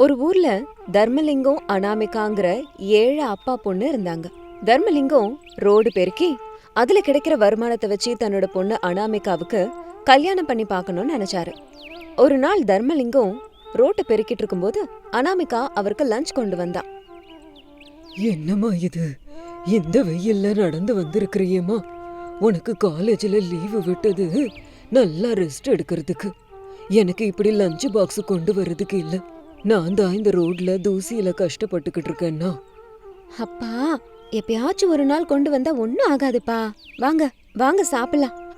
ஒரு ஊர்ல தர்மலிங்கம் அனாமிகாங்கிற ஏழு அப்பா பொண்ணு இருந்தாங்க. தர்மலிங்கம் ரோடு பெருக்கி அதுல கிடைக்கிற வருமானத்தை வச்சு தன்னோட பொண்ணு அனாமிகாவுக்கு கல்யாணம் பண்ணி பார்க்கணும்னு நினைச்சாரு. ஒரு நாள் தர்மலிங்கம் ரோட்டை பெருக்கிட்டு இருக்கும்போது அனாமிகா அவருக்கு லஞ்ச் கொண்டு வந்தா. என்னம்மா இது? இந்த வெயில்ல நடந்து வந்திருக்கிறியேம்மா? உனக்கு காலேஜ்ல லீவு விட்டது. நல்லா ரெஸ்ட் எடுக்கிறதுக்கு. எனக்கு இப்படி லஞ்ச் பாக்ஸ் கொண்டு வர்றதுக்கு இல்ல. நான் தான் இந்த ரோட்ல தூசியில கஷ்டப்பட்டுக்கிட்டு இருக்கேன்னா? அப்பா எப்பயாச்சும் ஒரு நாள் கொண்டு வந்தா ஒன்னும் ஆகாதுப்பா. வாங்க வாங்க சாப்பிடலாம்.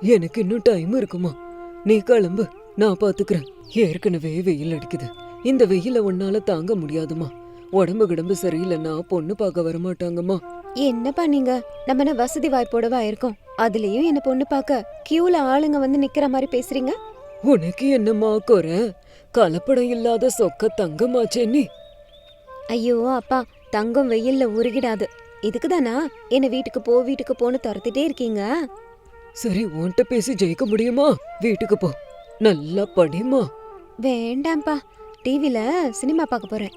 எனக்கு இன்னும் டைம் இருக்குமா? நீ கிளம்பு நான் பாத்துக்கிறேன். ஏற்கனவே வெயில் அடிக்குது. இந்த வெயில உன்னால தாங்க முடியாதுமா? உடம்பு கிடம்பு சரியில்லைன்னா பொண்ணு பார்க்க வரமாட்டாங்கம்மா. என்னப்பா நீங்க? நம்ம என்ன வசதி வாய்ப்போடவா இருக்கோம்? அதுலயும் என்ன பொண்ணு பார்க்க கியூல ஆளுங்க வந்து நிக்கிற மாதிரி பேசுறீங்க? உனக்கு என்னம்மா குறை? கலப்படம் இல்லாத சொக்க தங்கமாச்சே நீ ஐயோ அப்பா தங்கம் வெயில்ல உருகிடாது. இதுக்குதானா? என்ன வீட்டுக்கு போ வீட்டுக்கு போன்னு துரத்திட்டே இருக்கீங்க? சரி உன்கிட்ட பேசி ஜெயிக்க முடியுமா? வீட்டுக்கு போ. நல்லா படிமா வேண்டாம்ப்பா. டிவில சினிமா பார்க்க போறேன்.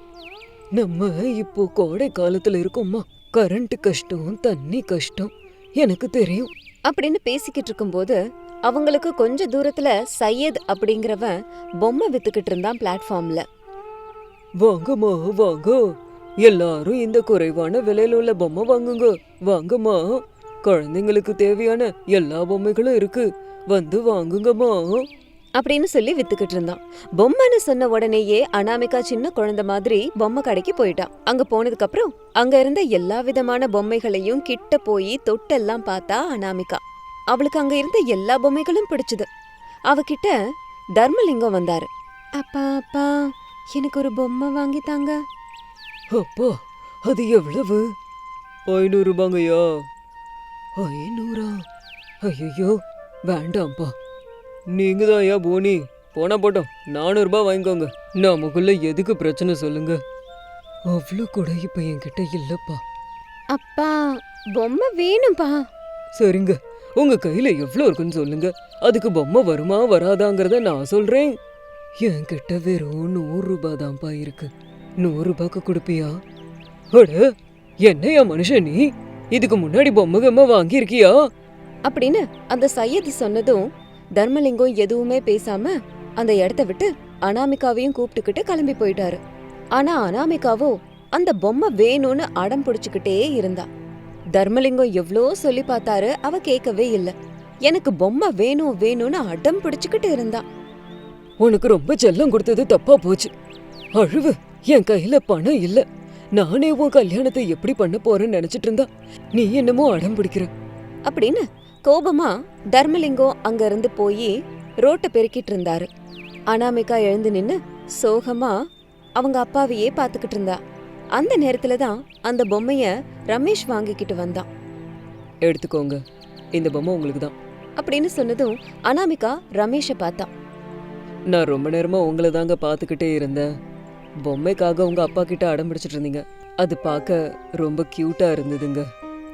நம்ம இப்போ கோடை காலத்துல இருக்கோம்மா. கரண்ட் கஷ்டம் தண்ணி கஷ்டம். எனக்கு தெரியும். அப்படின்னு பேசிக்கிட்டு இருக்கும்போது அவங்களுக்கு கொஞ்ச தூரத்துல சையத் அப்படிங்கிறவன் பொம்மை வித்துக்கிட்டு இருந்தான் பிளாட்ஃபார்ம்ல வாங்கம்மா வாங்க. எல்லாரும் இந்த குறைவான விலையில உள்ள பொம்மை வாங்குங்க. வாங்கம்மா குழந்தைங்களுக்கு தேவையான எல்லா பொம்மைகளும் இருக்கு. வந்து வாங்குங்கம்மா அப்படின்னு சொல்லி வித்துக்கிட்டு இருந்தான். பொம்மைன்னு சொன்ன உடனேயே அனாமிகா சின்ன குழந்தை மாதிரி பொம்மை கடைக்கு போயிட்டான். அங்க போனதுக்கு அப்புறம் அங்க இருந்த எல்லா விதமான பொம்மைகளையும் கிட்ட போய் தொட்டெல்லாம் பார்த்தா அனாமிகா. அவளுக்கு அங்க இருந்த எல்லா பொம்மைகளும் பிடிச்சது. அவகிட்ட தர்மலிங்கம் வந்தாரு. அப்பா அப்பா எனக்கு ஒரு பொம்மை வாங்கி தாங்க. அப்பா அது எவ்வளவு? ஐநூறு ரூபாங்கய்யா? ஐநூறா? ஐயோ வேண்டாம்ப்பா. நீங்க தான் ஐயா போனி. போனா போட்டோம். நானூறு ரூபாய் வாங்கிக்கோங்க. நமக்குள்ள எதுக்கு பிரச்சனை சொல்லுங்க? அவ்வளோ கூட இப்ப என்கிட்ட இல்லப்பா. அப்பா பொம்மை வேணும்பா. சரிங்க. உங்க கையில எவ்வளோ இருக்குன்னு சொல்லுங்க. அதுக்கு பொம்மை வருமா வராதாங்கிறத நான் சொல்றேன். என்கிட்ட வெறும் நூறு ரூபாய் தான்ப்பா இருக்கு. நூறு ரூபாய்க்கு கொடுப்பியா? அட என்னையா மனுஷன் நீ? இதுக்கு முன்னாடி பொம்மை கம்மை வாங்கியிருக்கியா? அப்படின்னு அந்த சையது சொன்னதும் தர்மலிங்கம் எதுவுமே பேசாம அந்த இடத்த விட்டு அனாமிகாவையும் கூப்பிட்டுக்கிட்டு கிளம்பி போயிட்டாரு. ஆனா அனாமிகாவோ அந்த பொம்மை வேணும்னு அடம் பிடிச்சுக்கிட்டே இருந்தா. தர்மலிங்கம் எவ்ளோ சொல்லி பார்த்தாரு அவ கேட்கவே இல்ல. எனக்கு பொம்மை வேணும் வேணும்னு அடம் பிடிச்சுக்கிட்டு இருந்தா. உனக்கு ரொம்ப செல்லம் கொடுத்தது தப்பா போச்சு. அழுவு என் கையில பணம் இல்ல. நானே உன் கல்யாணத்தை எப்படி பண்ண போறேன்னு நினைச்சிட்டு இருந்தா நீ என்னமோ அடம் பிடிக்கிற. அப்படின்னு கோபமா தர்மலிங்கம் அங்க இருந்து போய் ரோட்டை பெருக்கிட்டு இருந்தாரு. அனாமிகா எழுந்து நின்னு சோகமா அவங்க அப்பாவையே பாத்துக்கிட்டு இருந்தா. அந்த நேரத்துல தான் அந்த பொம்மைய ரமேஷ் வாங்கிக்கிட்டு வந்தான். எடுத்துக்கோங்க. இந்த பொம்மை உங்களுக்கு தான். அப்படின்னு சொன்னதும் அனாமிகா ரமேஷ பார்த்தா. நான் ரொம்ப நேரமா உங்களை தாங்க பார்த்துக்கிட்டே இருந்தேன். பொம்மைக்காக உங்க அப்பா கிட்ட அடம் பிடிச்சிட்டு இருந்தீங்க. அது பார்க்க ரொம்ப கியூட்டா இருந்ததுங்க.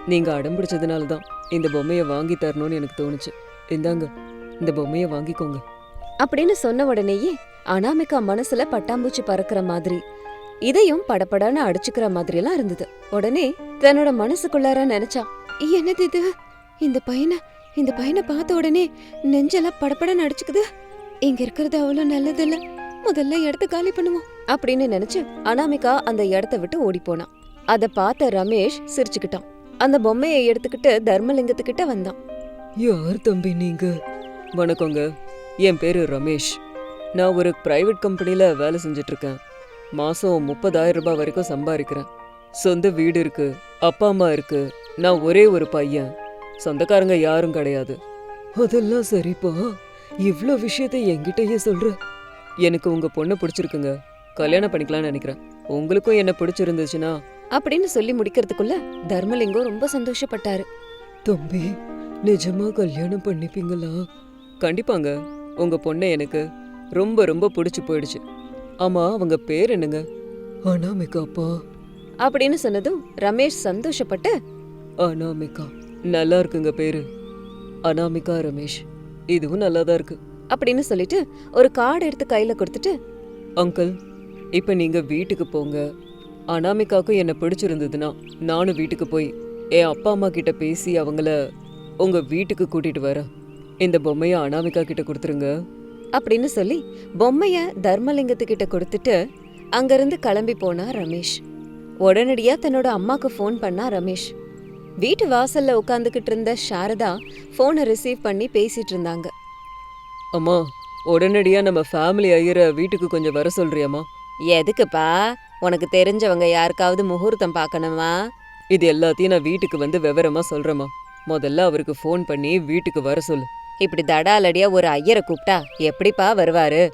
நீங்க அடம் பிடிச்சதுனால தான் இந்த பொம்மையை வாங்கி தரணும்னு எனக்கு தோணுச்சு. இந்தாங்க இந்த பொம்மையை வாங்கிக்கோங்க. அப்படின்னு சொன்ன உடனேயே அனாமிகா மனசுல பட்டாம்பூச்சி பறக்கிற மாதிரி இதையும் படப்படன்னு அடிச்சுக்கிற மாதிரி எல்லாம் இருந்தது. உடனே தன்னோட மனசுக்குள்ளார நினைச்சா என்னது இது? இந்த பையனை இந்த பையனை பார்த்த உடனே நெஞ்செல்லாம் படபடன்னு அடிச்சுக்குது. இங்க இருக்கிறது அவ்வளவு நல்லது இல்ல முதல்ல இடத்த காலி பண்ணுவோம் அப்படின்னு நினைச்சு அனாமிகா அந்த இடத்த விட்டு ஓடி போனான் அத பார்த்த ரமேஷ் சிரிச்சுக்கிட்டான். அந்த பொம்மையை எடுத்துக்கிட்டு தர்மலிங்கத்துக்கிட்ட வந்தான். யார் தம்பி நீங்க? வணக்கங்க. என் பேரு ரமேஷ். நான் ஒரு பிரைவேட் கம்பெனில வேலை செஞ்சுட்டு இருக்கேன். மாசம் முப்பதாயிரம் ரூபாய் வரைக்கும் சம்பாதிக்கிறேன். சொந்த வீடு இருக்கு அப்பா அம்மா இருக்கு நான் ஒரே ஒரு பையன். சொந்தக்காரங்க யாரும் கிடையாது. அதெல்லாம் சரிப்பா. இவ்ளோ விஷயத்தை என்கிட்டயே சொல்ற. எனக்கு உங்க பொண்ணை பிடிச்சிருக்குங்க. கல்யாணம் பண்ணிக்கலாம்னு நினைக்கிறேன். உங்களுக்கும் என்ன பிடிச்சிருந்துச்சுன்னா? அப்படின்னு சொல்லி முடிக்கிறதுக்குள்ள தர்மலிங்கம் ரொம்ப சந்தோஷப்பட்டாரு. தம்பி நிஜமா கல்யாணம் பண்ணிப்பீங்களா? கண்டிப்பாங்க. உங்க பொண்ணை எனக்கு ரொம்ப ரொம்ப பிடிச்சு போயிடுச்சு. ஆமா அவங்க பேர் என்னங்க? அனாமிகாப்பா அப்படின்னு சொன்னதும் ரமேஷ் சந்தோஷப்பட்டு அனாமிகா நல்லா இருக்குங்க பேரு. அனாமிகா ரமேஷ் இதுவும் நல்லா தான் இருக்கு. அப்படின்னு சொல்லிட்டு ஒரு கார்டு எடுத்து கையில கொடுத்துட்டு அங்கிள் இப்ப நீங்க வீட்டுக்கு போங்க. அனாமிகாக்கும் என்ன பிடிச்சிருந்ததுன்னா நானும் வீட்டுக்கு போய் என் அப்பா அம்மா கிட்ட பேசி அவங்கள உங்க வீட்டுக்கு கூட்டிட்டு வரேன். இந்த பொம்மைய அனாமிகா கிட்ட கொடுத்துருங்க. அப்படின்னு சொல்லி பொம்மைய தர்மலிங்கத்துக்கிட்ட கொடுத்துட்டு அங்கிருந்து கிளம்பி போனா ரமேஷ். உடனடியா தன்னோட அம்மாக்கு ஃபோன் பண்ணா ரமேஷ். வீட்டு வாசல்ல உட்காந்துக்கிட்டு இருந்த சாரதா ஃபோனை ரிசீவ் பண்ணி பேசிட்டு இருந்தாங்க. அம்மா உடனடியா நம்ம ஃபேமிலி ஐயரை வீட்டுக்கு கொஞ்சம் வர சொல்றியாம்மா. எதுக்குப்பா? உனக்கு தெரிஞ்சவங்க யாருக்காவது முகூர்த்தம் பார்க்கணுமா? இது எல்லாத்தையும் நான் வீட்டுக்கு வந்து விவரமா சொல்றேம்மா. முதல்ல அவருக்கு ஃபோன் பண்ணி வீட்டுக்கு வர சொல்லு. இப்படி தடாலடியா ஒரு ஐயரை கூப்பிட்டா எப்படிப்பா வருவாரு?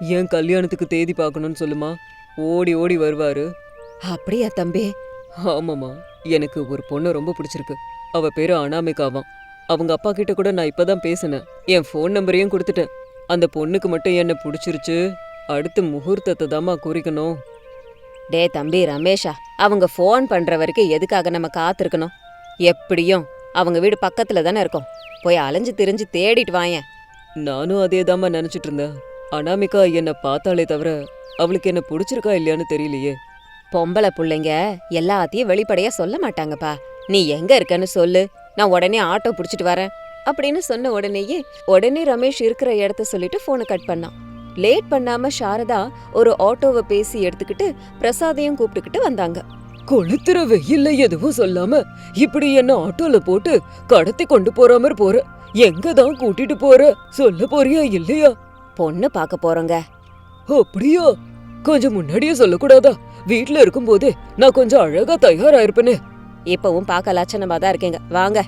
ஏன் கல்யாணத்துக்கு தேதி பார்க்கணும்னு சொல்லுமா? ஓடி ஓடி வருவாரு. அப்படியா தம்பி? ஆமாம்மா. எனக்கு ஒரு பொண்ணு ரொம்ப பிடிச்சிருக்கு. அவ பேரு அனாமிகாவாம். அவங்க அப்பா கிட்ட கூட நான் இப்பதான் பேசினேன். என் ஃபோன் நம்பரையும் கொடுத்துட்டேன். அந்த பொண்ணுக்கு மட்டும் என்ன பிடிச்சிருச்சு? அடுத்து முகூர்த்தத்தை தாம்மா குறிக்கணும். டே தம்பி ரமேஷா அவங்க ஃபோன் பண்ற வரைக்கும் எதுக்காக நம்ம காத்திருக்கணும்? எப்படியும் அவங்க வீடு பக்கத்துல தானே இருக்கும். போய் அலைஞ்சு திரிஞ்சு தேடிட்டு வாயேன். நானும் அதே தாம்மா நினைச்சிட்டு இருந்தேன். அனாமிகா என்னை பார்த்தாலே தவிர அவளுக்கு என்ன பிடிச்சிருக்கா இல்லையான்னு தெரியலையே. பொம்பளை புள்ளைங்க எல்லாத்தையும் வெளிப்படையா சொல்ல மாட்டாங்கப்பா. நீ எங்க இருக்கன்னு சொல்லு. நான் உடனே ஆட்டோ புடிச்சிட்டு வரேன். அப்படின்னு சொன்ன உடனேயே உடனே ரமேஷ் இருக்கிற இடத்த சொல்லிட்டு போனை கட் பண்ணான். லேட் பண்ணாம சாரதா ஒரு ஆட்டோவை பேசி எடுத்துக்கிட்டு பிரசாதையும் கூப்பிட்டுக்கிட்டு வந்தாங்க. கொளுத்துற வெயில்ல எதுவும் சொல்லாம இப்படி என்ன ஆட்டோல போட்டு கடத்தி கொண்டு போற மாதிரி போற? எங்க தான் கூட்டிட்டு போற? சொல்ல போறியா இல்லையா? பொண்ணு பார்க்க போறோங்க. அப்படியா? கொஞ்சம் முன்னாடியே சொல்லக்கூடாதா? வீட்ல இருக்கும்போதே நான் கொஞ்சம் அழகா தயாராயிருப்பேனே. இப்பவும் பார்க்க லட்சணமா தான் இருக்கீங்க. வாங்க.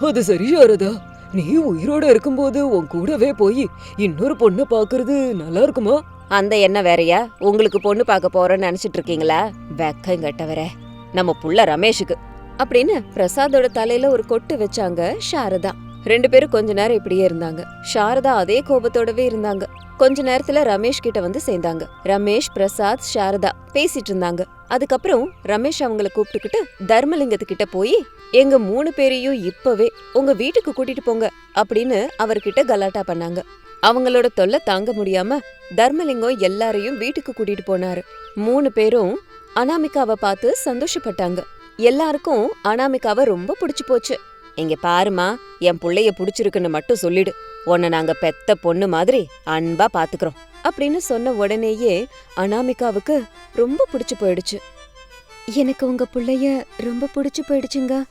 அது சரி சாரதா. நீ உயிரோட இருக்கும்போது உன் கூடவே போய் இன்னொரு பொண்ணை பாக்குறது நல்லா இருக்குமா? அந்த என்ன வேறையா? உங்களுக்கு பொண்ணு பார்க்க போறோம்னு நினைச்சிட்டு இருக்கீங்களா? வெக்கம் கட்டவரே. நம்ம புள்ள ரமேஷுக்கு. அப்படின்னு பிரசாதோட தலையில ஒரு கொட்டு வச்சாங்க சாரதா. ரெண்டு பேரும் கொஞ்ச நேரம் இப்படியே இருந்தாங்க. சாரதா அதே கோபத்தோடவே இருந்தாங்க. கொஞ்ச நேரத்துல ரமேஷ் கிட்ட வந்து சேர்ந்தாங்க. ரமேஷ் பிரசாத் சாரதா பேசிட்டு இருந்தாங்க. அதுக்கப்புறம் ரமேஷ் அவங்கள கூப்பிட்டுக்கிட்டு தர்மலிங்கத்துக்கிட்ட போய் எங்க மூணு பேரையும் இப்பவே உங்க வீட்டுக்கு கூட்டிட்டு போங்க அப்படின்னு அவர்கிட்ட கலாட்டா பண்ணாங்க. அவங்களோட தொல்லை தாங்க முடியாம தர்மலிங்கம் எல்லாரையும் வீட்டுக்கு கூட்டிட்டு போனாரு. மூணு பேரும் அனாமிகாவை பார்த்து சந்தோஷப்பட்டாங்க. எல்லாருக்கும் அனாமிகாவை ரொம்ப பிடிச்சு போச்சு. இங்க பாருமா என் புள்ளைய பிடிச்சிருக்குன்னு மட்டும் சொல்லிடு. உன்னை நாங்க பெத்த பொண்ணு மாதிரி அன்பா பாத்துக்கிறோம். அப்படின்னு சொன்ன உடனேயே அனாமிகாவுக்கு ரொம்ப பிடிச்சு போயிடுச்சு. எனக்கு உங்க புள்ளைய ரொம்ப பிடிச்சு போயிடுச்சுங்க.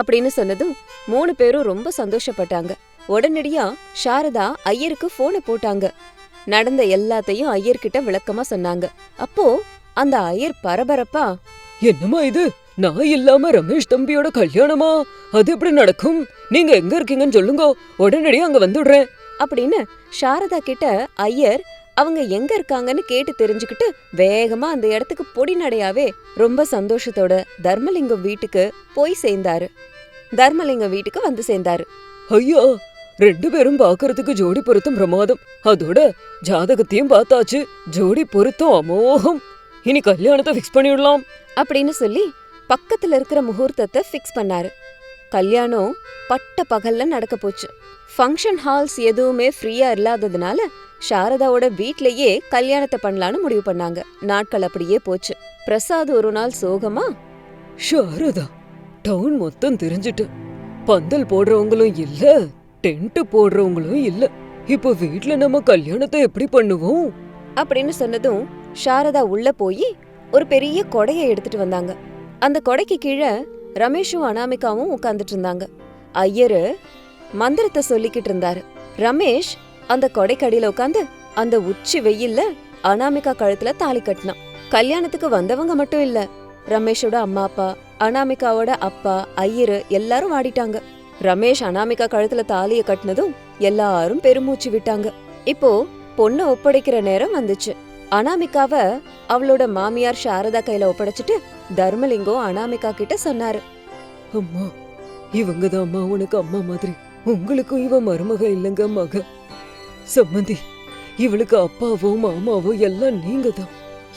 அப்படின்னு சொன்னதும் மூணு பேரும் ரொம்ப சந்தோஷப்பட்டாங்க. உடனடியா சாரதா ஐயருக்கு போனை போட்டாங்க. நடந்த எல்லாத்தையும் ஐயர்கிட்ட விளக்கமா சொன்னாங்க. அப்போ அந்த ஐயர் பரபரப்பா என்னம்மா இது? நான் இல்லாம ரமேஷ் தம்பியோட கல்யாணமா? அது எப்படி நடக்கும்? நீங்க எங்க இருக்கீங்கன்னு சொல்லுங்க. உடனடியா அங்க வந்துடுறேன். அப்படின்னு சாரதா கிட்ட ஐயர் அவங்க எங்க இருக்காங்கன்னு கேட்டு தெரிஞ்சுக்கிட்டு வேகமா அந்த இடத்துக்கு பொடி நடையாவே ரொம்ப சந்தோஷத்தோட தர்மலிங்கம் வீட்டுக்கு போய் சேர்ந்தாரு. தர்மலிங்கம் வீட்டுக்கு வந்து சேர்ந்தாரு. ஐயா! ரெண்டு பேரும் பார்க்கறதுக்கு ஜோடி பொருத்தம் பிரமாதம். அதோட ஜாதகத்தையும் பார்த்தாச்சு. ஜோடி பொருத்தம் அமோகம். இனி கல்யாணத்தை ஃபிக்ஸ் பண்ணிவிடலாம் அப்படின்னு சொல்லி பக்கத்துல இருக்கிற முகூர்த்தத்தை ஃபிக்ஸ் பண்ணாரு. கல்யாணம் பட்ட பகல்ல நடக்க போச்சு. ஃபங்க்ஷன் ஹால்ஸ் எதுவுமே ஃப்ரீயா இல்லாததுனால சாரதாவோட வீட்லயே கல்யாணத்தை பண்ணலான்னு முடிவு பண்ணாங்க. நாட்கள் அப்படியே போச்சு. பிரசாத் ஒரு நாள் சோகமா ஷாரதா டவுன் மொத்தம் தெரிஞ்சிட்டு. பந்தல் போடுறவங்களும் இல்ல. டென்ட் போடுறவங்களும் இல்ல. இப்போ வீட்ல நம்ம கல்யாணத்தை எப்படி பண்ணுவோம்? அப்படின்னு சொன்னதும் சாரதா உள்ள போய் ஒரு பெரிய கொடையை எடுத்துட்டு வந்தாங்க. அந்த கொடைக்கு கீழே ரமேஷும் அனாமிகாவும் உட்கார்ந்துட்டு இருந்தாங்க. ஐயரு மந்திரத்தை சொல்லிக்கிட்டு இருந்தாரு. ரமேஷ் அந்த கொடைக்கடியில உட்காந்து அந்த உச்சி வெயில்ல அனாமிகா கழுத்துல தாலி கட்டினான். கல்யாணத்துக்கு வந்தவங்க மட்டும் இல்ல ரமேஷோட அம்மா அப்பா அனாமிகாவோட அப்பா ஐயரு எல்லாரும் வாடிட்டாங்க. ரமேஷ் அனாமிகா கழுத்துல தாலிய கட்டினதும் எல்லாரும் பெருமூச்சு விட்டாங்க. இப்போ பொண்ணு ஒப்படைக்கிற நேரம் வந்துச்சு. அனாமிகாவ அவளோட மாமியார் சாரதா கையில ஒப்படைச்சிட்டு தர்மலிங்கம் அனாமிகா கிட்ட சொன்னாரு. அம்மா இவங்க தான் அம்மா உனக்கு அம்மா மாதிரி. உங்களுக்கும் இவ மருமக இல்லைங்க மக. சம்மந்தி இவளுக்கு அப்பாவோ மாமாவோ எல்லாம் நீங்க தான்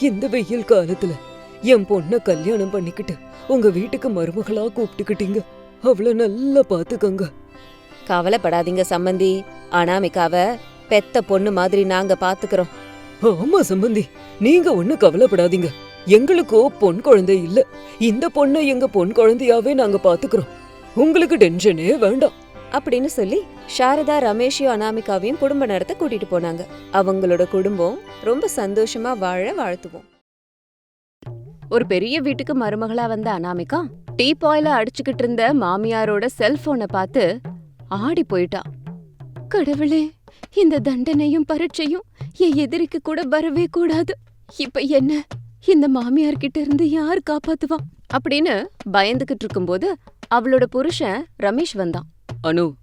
இந்த வெயில் காலத்துல என் பொண்ண கல்யாணம் பண்ணிக்கிட்டு உங்க வீட்டுக்கு மருமகளா கூப்பிட்டுக்கிட்டீங்க. அவள நல்லா பாத்துக்கங்க கவலைப்படாதீங்க சம்மந்தி அனாமிகாவ பெத்த பொண்ணு மாதிரி நாங்க பாத்துக்கிறோம். ஆமா சம்பந்தி. நீங்க ஒண்ணு கவலைப்படாதீங்க. எங்களுக்கோ பொன் குழந்தை இல்ல. இந்த பொண்ணை எங்க பொன் குழந்தையாவே நாங்க பாத்துக்கிறோம். உங்களுக்கு டென்ஷனே வேண்டாம். அப்படின்னு சொல்லி சாரதா ரமேஷையும் அனாமிகாவையும் குடும்ப நடத்த கூட்டிட்டு போனாங்க. அவங்களோட குடும்பம் ரொம்ப சந்தோஷமா வாழ வாழ்த்துவோம். ஒரு பெரிய வீட்டுக்கு மருமகளா வந்த அனாமிகா டீ பாயில அடிச்சுக்கிட்டு இருந்த மாமியாரோட செல்போனை பார்த்து ஆடி போயிட்டா. கடவுளே இந்த தண்டனையும் பரீட்சையும் என் எதிரிக்கு கூட வரவே கூடாது. இப்ப என்ன? இந்த மாமியார் கிட்ட இருந்து யார் காப்பாத்துவா? அப்படின்னு பயந்துகிட்டு இருக்கும்போது அவளோட புருஷன் ரமேஷ் வந்தான். அனு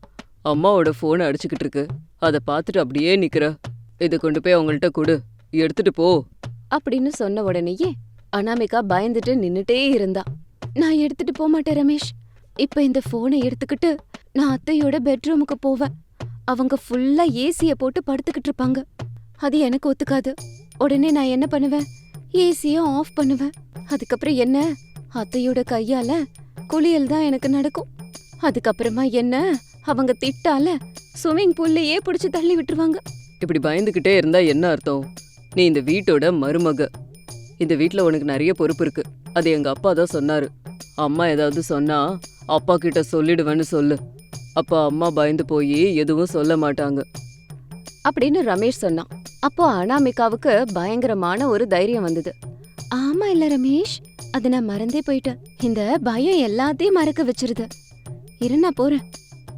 அம்மாவோட போன் அடிச்சுக்கிட்டு இருக்கு. அத பாத்துட்டு அப்படியே நிக்கிற. இத கொண்டு போய் அவங்கள்ட்ட கொடு. எடுத்துட்டு போ. அப்படின்னு சொன்ன உடனேயே அனாமிகா பயந்துட்டு நின்னுட்டே இருந்தா. நான் எடுத்துட்டு போக மாட்டேன் ரமேஷ். இப்ப இந்த போனை எடுத்துக்கிட்டு நான் அத்தையோட பெட்ரூமுக்கு போவேன். அவங்க ஃபுல்லா ஏசிய போட்டு படுத்துக்கிட்டு இருப்பாங்க. அது எனக்கு ஒத்துக்காது. உடனே நான் என்ன பண்ணுவேன்? ஏசிய ஆஃப் பண்ணுவேன். அதுக்கப்புறம் என்ன? அத்தையோட கையால குளியல் தான் எனக்கு நடக்கும். அதுக்கப்புறமா என்ன? அவங்க திட்டால ஸ்விம்மிங் பூல்லையே பிடிச்சு தள்ளி விட்டுருவாங்க. இப்படி பயந்துகிட்டே இருந்தா என்ன அர்த்தம்? நீ இந்த வீட்டோட மருமக. இந்த வீட்டில் உனக்கு நிறைய பொறுப்பு இருக்கு. அது எங்க அப்பா தான் சொன்னாரு. அம்மா ஏதாவது சொன்னா அப்பா கிட்ட சொல்லிடுவேன்னு சொல்லு. அப்போ அம்மா பயந்து போய் எதுவும் சொல்ல மாட்டாங்க. அப்படின்னு ரமேஷ் சொன்னான். அப்போ அனாமிகாவுக்கு பயங்கரமான ஒரு தைரியம் வந்தது. ஆமா இல்ல ரமேஷ் அது நான் மறந்தே போயிட்டேன். இந்த பயம் எல்லாத்தையும் மறக்க வச்சிருது. இரு நான் போறேன்.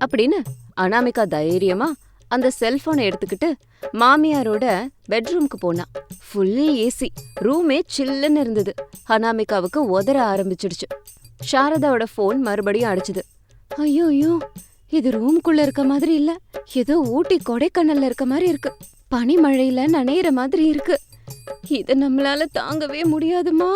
அப்படின்னு அனாமிகா தைரியமா அந்த செல்போனை எடுத்துக்கிட்டு மாமியாரோட பெட்ரூம்க்கு போனா. ஃபுல் ஏசி ரூமே சில்லுன்னு இருந்தது. அனாமிகாவுக்கு உதற ஆரம்பிச்சிடுச்சு. சாரதாவோட ஃபோன் மறுபடியும் அடிச்சுது. ஐயோ ஐயோ இது ரூம்குள்ள இருக்க மாதிரி இல்ல. ஏதோ ஊட்டி கொடைக்கானல்ல இருக்க மாதிரி இருக்கு. பனி மழையில நனையிற மாதிரி இருக்கு. இதை நம்மளால தாங்கவே முடியாதுமா.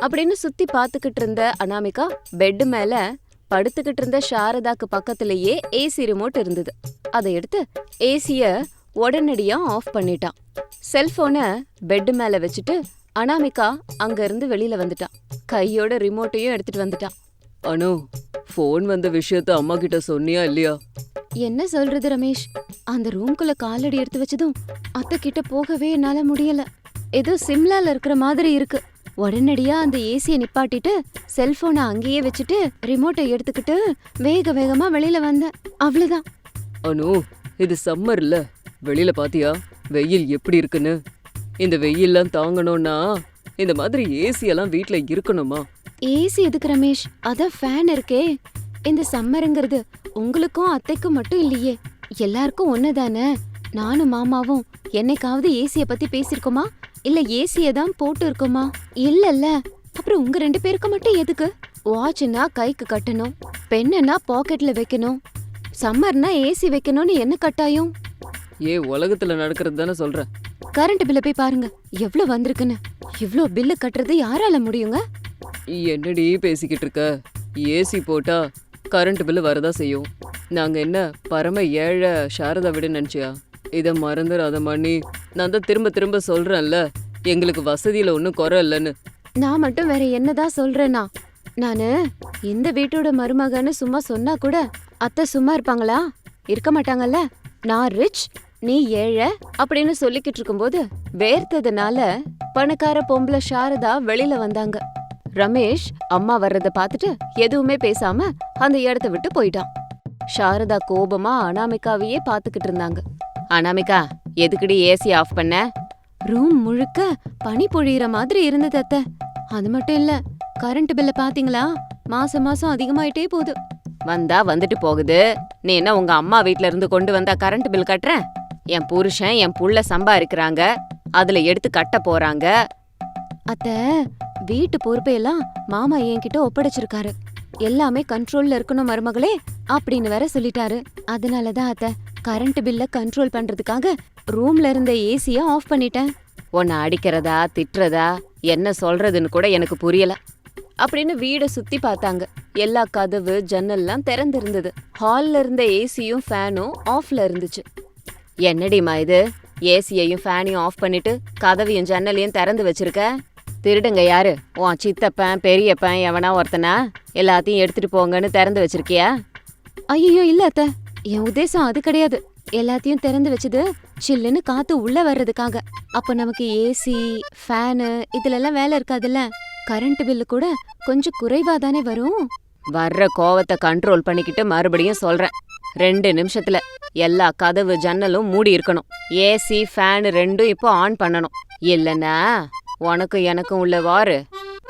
அப்படின்னு சுத்தி பாத்துக்கிட்டு இருந்த அனாமிகா பெட் மேல படுத்துக்கிட்டு இருந்த சாரதாக்கு பக்கத்திலேயே ஏசி ரிமோட் இருந்தது. அதை எடுத்து ஏசிய உடனடியா ஆஃப் பண்ணிட்டான். செல்போனை பெட் மேல வச்சுட்டு அனாமிகா அங்க இருந்து வெளியில வந்துட்டான். கையோட ரிமோட்டையும் எடுத்துட்டு வந்துட்டான். அனு ஃபோன் வந்த விஷயத்த அம்மா கிட்ட சொன்னியா இல்லையா? என்ன சொல்றது ரமேஷ்? அந்த ரூம்குள்ள காலடி எடுத்து வச்சதும் அத்தை கிட்ட போகவே என்னால முடியல. ஏதோ சிம்லால இருக்கிற மாதிரி இருக்கு. உடனடியா அந்த ஏசிய நிப்பாட்டிட்டு செல்போனை அங்கேயே வச்சுட்டு ரிமோட்டை எடுத்துக்கிட்டு வேக வேகமா வெளியில வந்தேன். அவ்வளவுதான். அனு இது சம்மர்ல வெளியில பாத்தியா? வெயில் எப்படி இருக்குன்னு? இந்த வெயில்லாம் தாங்கணும்னா இந்த மாதிரி ஏசி எல்லாம் வீட்ல இருக்கணுமா? ஏசி எதுக்கு ரமேஷ்? அதான் ஃபேன் இருக்கே. இந்த சம்மருங்கிறது உங்களுக்கும் அத்தைக்கும் மட்டும் இல்லையே. எல்லாருக்கும் ஒண்ணுதானே? நானும் மாமாவும் என்னைக்காவது ஏசிய பத்தி பேசிருக்கோமா இல்ல ஏசிய தான் போட்டு இருக்கோமா இல்லல்ல. அப்புறம் உங்க ரெண்டு பேருக்கு மட்டும் எதுக்கு? வாட்ச்னா கைக்கு கட்டணும் பெண்ணுனா பாக்கெட்ல வைக்கணும் சம்மர்னா ஏசி வைக்கணும்னு என்ன கட்டாயம்? ஏ உலகத்துல நடக்கிறது தானே சொல்றேன் கரண்ட் பில்ல போய் பாருங்க எவ்வளவு வந்திருக்குன்னு. இவ்ளோ பில்லு கட்டுறது யாரால முடியுங்க? என்னடி பேசிக்கிட்டு இருக்க? ஏசி போட்டா கரண்ட் பில்லு வரதா செய்யும். நாங்க என்ன பரம ஏழை சாரதா விட நினைச்சியா? இதை மறந்துடாத மணி நான் தான் திரும்ப திரும்ப சொல்றேன்ல. எங்களுக்கு வசதியில ஒன்றும் குறை இல்லைன்னு. நான் மட்டும் வேற என்னதான் சொல்றேனா நானு இந்த வீட்டோட மருமகன்னு சும்மா சொன்னா கூட அத்தை சும்மா இருப்பாங்களா? இருக்க மாட்டாங்கல்ல? நான் ரிச் நீ ஏழை அப்படின்னு சொல்லிக்கிட்டு இருக்கும்போது வேர்த்ததுனால பணக்கார பொம்பளை சாரதா வெளியில வந்தாங்க. ரமேஷ் அம்மா வர்றத பார்த்துட்டு எதுவுமே பேசாம அந்த இடத்த விட்டு போயிட்டான். சாரதா கோபமா அனாமிகாவையே பார்த்துக்கிட்டு இருந்தாங்க. அனாமிகா எதுக்குடி ஏசி ஆஃப் பண்ண? ரூம் முழுக்க பனி பொழியிற மாதிரி இருந்தது அத்தை. அது மட்டும் இல்ல கரண்ட் பில்ல பாத்தீங்களா? மாசம் மாசம் அதிகமாயிட்டே போகுது. வந்தா வந்துட்டு போகுது. நீ என்ன உங்க அம்மா வீட்ல இருந்து கொண்டு வந்தா கரண்ட் பில் கட்டுற? என் புருஷன் என் புள்ள சம்பாதிக்கிறாங்க அதுல எடுத்து கட்ட போறாங்க. அத்த வீட்டு பொறுப்பையெல்லாம் மாமா என்கிட்ட ஒப்படைச்சிருக்காரு. எல்லாமே கண்ட்ரோல்ல இருக்கணும் மருமகளே அப்படின்னு வேற சொல்லிட்டாரு. அதனாலதான் அத்த கரண்ட் பில்ல கண்ட்ரோல் பண்றதுக்காக ரூம்ல இருந்த ஏசிய ஆஃப் பண்ணிட்டேன். உன்னை அடிக்கிறதா திட்டுறதா என்ன சொல்றதுன்னு கூட எனக்கு புரியல. அப்படின்னு வீடை சுத்தி பார்த்தாங்க. எல்லா கதவு ஜன்னல்லாம் திறந்திருந்தது. ஹால்ல இருந்த ஏசியும் ஃபேனும் ஆஃப்ல இருந்துச்சு. என்னடிமா இது? ஏசியையும் ஃபேனையும் ஆஃப் பண்ணிட்டு கதவையும் ஜன்னலையும் திறந்து வச்சிருக்க? திருடுங்க யாரு? உன் சித்தப்பன் பெரியப்பன் எவனா ஒருத்தனா? எல்லாத்தையும் எடுத்துட்டு போங்கன்னு திறந்து வச்சிருக்கியா? ஐயோ இல்ல அத்த. என் உத்தேசம் அது கிடையாது. எல்லாத்தையும் திறந்து வச்சது சில்லுன்னு காத்து உள்ள வர்றதுக்காக. அப்ப நமக்கு ஏசி ஃபேனு இதுல எல்லாம் வேலை இருக்காதுல்ல? கரண்ட் பில்லு கூட கொஞ்சம் குறைவா தானே வரும்? வர்ற கோவத்தை கண்ட்ரோல் பண்ணிக்கிட்டு மறுபடியும் சொல்றேன். ரெண்டு நிமிஷத்துல எல்லா கதவு ஜன்னலும் மூடி இருக்கணும். ஏசி ஃபேன் ரெண்டும் இப்போ ஆன் பண்ணணும். இல்லனா உனக்கும் எனக்கும் உள்ள வாரு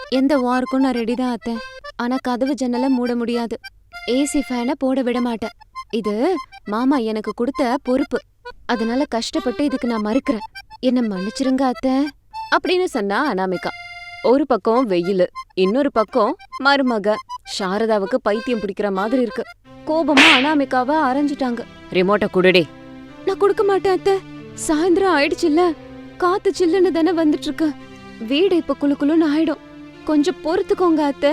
எந்த வாருக்கும் நான் ரெடி தான் அத்தை. ஆனா கதவு ஜன்னலை மூட முடியாது. ஏசி ஃபேனை போட விட மாட்டேன். இது மாமா எனக்கு கொடுத்த பொறுப்பு. அதனால கஷ்டப்பட்டு இதுக்கு நான் மறுக்கிறேன். என்ன மன்னிச்சிருங்க அத்தை. அப்படின்னு சொன்னா அனாமிகா. ஒரு பக்கம் வெயில் இன்னொரு பக்கம் மருமக. சாரதாவுக்கு பைத்தியம் பிடிக்கிற மாதிரி இருக்கு. கோபமா அனாமிகாவை அரைஞ்சிட்டாங்க. ரிமோட்டை குடுடி. நான் கொடுக்க மாட்டேன் அத்தை. சாயந்தரம் ஆயிடுச்சுல்ல. காத்து சில்லுன்னு தானே வந்துட்டு இருக்கு வீடு இப்ப குளுன்னு ஆயிடும். கொஞ்சம் பொறுத்துக்கோங்க அத்தை.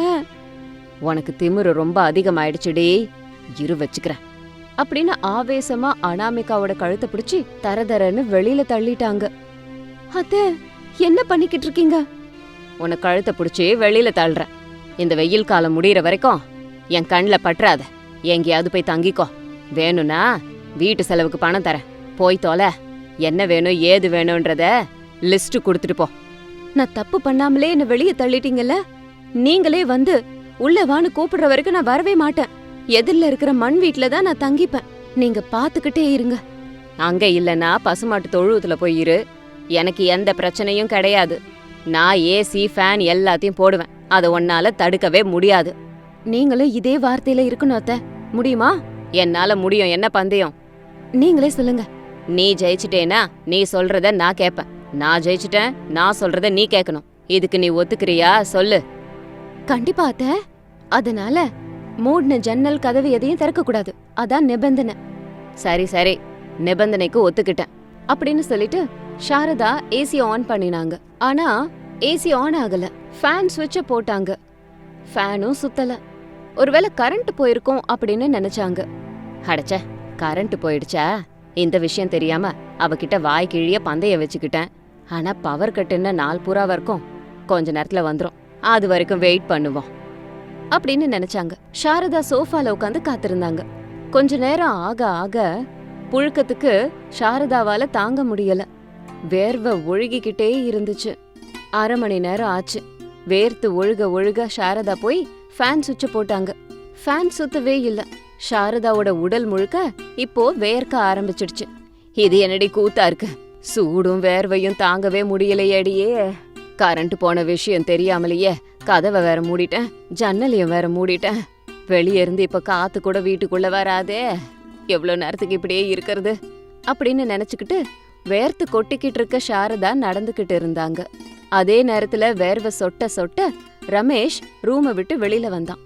உனக்கு திமிரு ரொம்ப அதிகமாயிடுச்சுடி. இரு வச்சுக்கிறேன். அப்படின்னு ஆவேசமா அனாமிகாவோட கழுத்தை பிடிச்சி தரதரன்னு வெளியில தள்ளிட்டாங்க. அத்தை என்ன பண்ணிக்கிட்டு இருக்கீங்க? உன கழுத்தை பிடிச்சி வெளியில தள்ளுறேன். இந்த வெயில் காலம் முடியிற வரைக்கும் என் கண்ணில் பற்றாத. எங்கேயாவது போய் தங்கிக்கோ. வேணும்னா வீட்டு செலவுக்கு பணம் தரேன். போய் தொலை. என்ன வேணும் ஏது வேணும்ன்றத லிஸ்ட் கொடுத்துட்டு போ. நான் தப்பு பண்ணாமலே என்ன வெளியே தள்ளிட்டீங்கல்ல? நீங்களே வந்து உள்ள வான்னு கூப்பிடுற வரைக்கும் நான் வரவே மாட்டேன். எதிரில் இருக்கிற மண் வீட்ல தான் நான் தங்கிப்பேன். நீங்க பாத்துக்கிட்டே இருங்க. அங்க இல்லனா பசுமாட்டு தொழுவத்துல போய் இரு. எனக்கு எந்த பிரச்சனையும் கிடையாது. நான் ஏசி ஃபேன் எல்லாத்தையும் போடுவேன். அதை உன்னால தடுக்கவே முடியாது. நீங்களும் இதே வார்த்தையில இருக்கணும் அத்த. முடியுமா? என்னால முடியும். என்ன பந்தயம்? நீங்களே சொல்லுங்க. நீ ஜெயிச்சிட்டேனா நீ சொல்றத நான் கேட்பேன். நான் ஜெயிச்சிட்டேன் நான் சொல்றத நீ கேட்கணும். இதுக்கு நீ ஒத்துக்கிறியா? சொல்லு. கண்டிப்பா அத்த. அதனால மூடின ஜன்னல் கதவு எதையும் திறக்கக்கூடாது. அதான் நிபந்தனை. சரி சரி. நிபந்தனைக்கு ஒத்துக்கிட்டேன். அப்படின்னு சொல்லிட்டு சாரதா ஏசி ஆன் பண்ணினாங்க. ஆனா ஏசி ஆன் ஆகல. ஃபேன் சுவிட்ச போட்டாங்க. ஃபேனும் சுத்தல. ஒருவேளை கரண்ட் போயிருக்கும் அப்படின்னு நினைச்சாங்க. அடச்சே கரண்ட் போயிடுச்சா? இந்த விஷயம் தெரியாம அவகிட்ட வாய் கிழிய பந்தய வச்சுக்கிட்டேன். ஆனா பவர் கட்டுன்னு நாள் பூரா வரைக்கும். கொஞ்ச நேரத்துல வந்துரும். அது வரைக்கும் வெயிட் பண்ணுவோம். அப்படின்னு நினைச்சாங்க. சாரதா சோஃபால உட்காந்து காத்திருந்தாங்க. கொஞ்ச நேரம் ஆக ஆக புழுக்கத்துக்கு சாரதாவால தாங்க முடியல. வேர்வை ஒழுகிக்கிட்டே இருந்துச்சு. அரை மணி நேரம் ஆச்சு. வேர்த்து ஒழுக ஒழுக சாரதா போய் ஃபேன் சுவிட்ச போட்டாங்க. ஃபேன் சுத்தவே இல்ல. சாரதாவோட உடல் முழுக்க இப்போ வேர்க்க ஆரம்பிச்சிடுச்சு. இது என்னடி கூத்தா இருக்கு? சூடும் வேர்வையும் தாங்கவே முடியலையடியே. கரண்ட் போன விஷயம் தெரியாமலேயே கதவை வேற மூடிட்டேன். ஜன்னலையும் வேற மூடிட்டேன். வெளிய இருந்து இப்ப காத்து கூட வீட்டுக்குள்ள வராதே. எவ்வளவு நேரத்துக்கு இப்படியே இருக்கிறது? அப்படின்னு நினைச்சுக்கிட்டு வேர்த்து கொட்டிக்கிட்டு இருக்க சாரதா நடந்துகிட்டு இருந்தாங்க. அதே நேரத்துல வேர்வை சொட்ட சொட்ட ரமேஷ் ரூமை விட்டு வெளியில வந்தான்.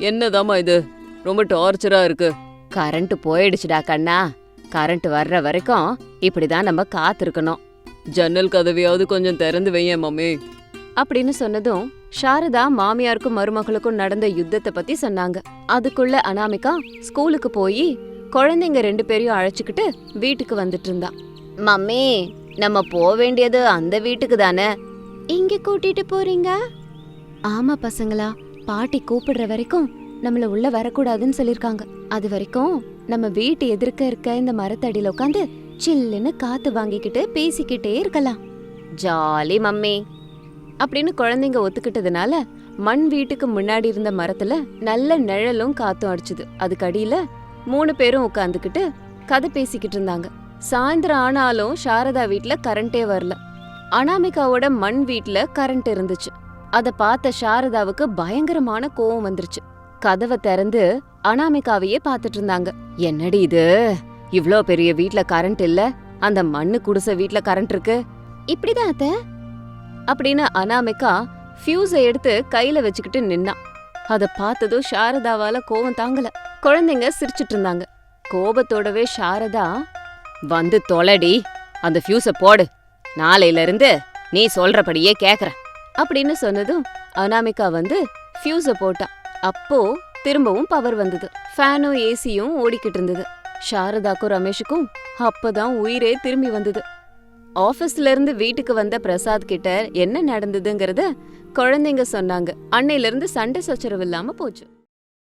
என்னதாம்மா இது? ரொம்ப டார்ச்சரா இருக்கு. கரண்ட் போயிடுச்சுடா கண்ணா. கரண்ட் வர்ற வரைக்கும் இப்படிதான் நம்ம காத்திருக்கணும். ஜன்னல் கதவையாவது கொஞ்சம் திறந்து வையேன் மம்மி. அப்படின்னு சொன்னதும் சாரதா மாமியாருக்கும் மருமகளுக்கும் நடந்த யுத்தத்தை பத்தி சொன்னாங்க. அதுக்குள்ள அனாமிகா ஸ்கூலுக்கு போய் குழந்தைங்க ரெண்டு பேரையும் அழைச்சிக்கிட்டு வீட்டுக்கு வந்துட்டு இருந்தா. மம்மி நம்ம போக வேண்டியது அந்த வீட்டுக்கு தானே? இங்க கூட்டிட்டு போறீங்க? ஆமா பசங்களா பாட்டி கூப்பிடுற வரைக்கும் நம்மள உள்ள வரக்கூடாதுன்னு சொல்லிருக்காங்க. அது வரைக்கும் நம்ம வீட்டு எதிர்க்க இருக்க இந்த மரத்தடியில உட்காந்து சில்லுன்னு காத்து வாங்கிக்கிட்டு பேசிக்கிட்டே இருக்கலாம். ஜாலி மம்மி அப்படின்னு குழந்தைங்க ஒத்துக்கிட்டதுனால மண் வீட்டுக்கு முன்னாடி இருந்த மரத்துல நல்ல நிழலும் காத்தும் அடிச்சுது. அதுக்கு அடியில மூணு பேரும் உட்காந்துக்கிட்டு கதை பேசிக்கிட்டு இருந்தாங்க. சாயந்தரம் ஆனாலும் சாரதா வீட்ல கரண்டே வரல. அனாமிகாவோட மண் வீட்ல கரண்ட் இருந்துச்சு. அத பார்த்த சாரதாவுக்கு பயங்கரமான கோவம் வந்துருச்சு. கதவை திறந்து அனாமிகாவையே பார்த்துட்டு இருந்தாங்க. என்னடி இது? இவ்ளோ பெரிய வீட்ல கரண்ட் இல்ல? அந்த மண்ணு குடிசை வீட்ல கரண்ட் இருக்கு? இப்படிதான் அத்தை. அப்படின்னு அனாமிகா ஃபியூஸை எடுத்து கையில வச்சுக்கிட்டு நின்னா. அத பார்த்ததும் சாரதாவால கோவம் தாங்கல. குழந்தைங்க சிரிச்சிட்டு இருந்தாங்க. கோபத்தோடவே சாரதா வந்து தொலடி அந்த ஃபியூஸை போடு. நாளையில இருந்து நீ சொல்றபடியே கேக்குற. அப்படின்னு சொன்னதும் அனாமிகா வந்து ஃபியூஸை போட்டா. அப்போ திரும்பவும் பவர் வந்தது. ஃபேனும் ஏசியும் ஓடிக்கிட்டு இருந்தது. சாரதாக்கும் ரமேஷுக்கும் அப்பதான் உயிரே திரும்பி வந்தது. ஆபீஸ்ல இருந்து வீட்டுக்கு வந்த பிரசாத் கிட்ட என்ன நடந்ததுங்கறத குழந்தைங்க சொன்னாங்க. அன்னையில இருந்து சண்டை சச்சரவு இல்லாம போச்சு.